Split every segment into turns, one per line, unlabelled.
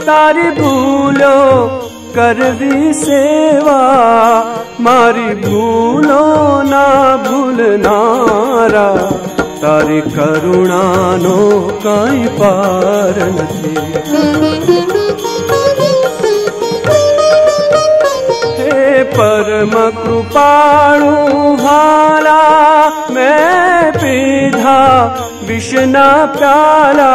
तारी भूलो, करवी सेवा। मारी भूलो ना भूलनारा। तारी करुणानो काई पार हे परम कृपाणु हाला मैं पीधा विष्णा प्याला।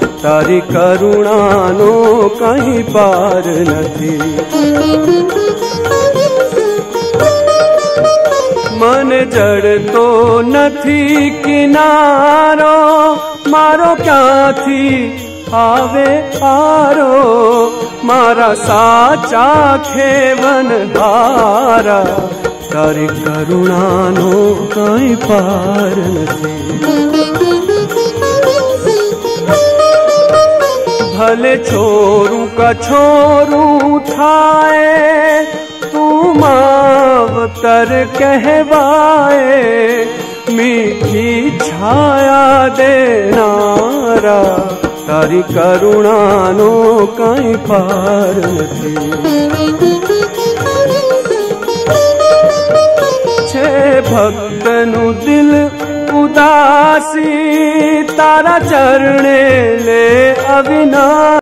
તારી કરુણાનો કઈ પાર નથી મન જડતો નથી કિનારો મારો ક્યાંથી આવે આરો મારા સાચા ખેવન હારા તારી કરુણાનો કઈ પાર નથી छोरू का छोरू थाए तू मावतर कहवाए, मीठी छाया देनारा तारी करुणानो कहीं पार थी भक्त नु दिल उदासी, तारा चरणे ले अविनाश।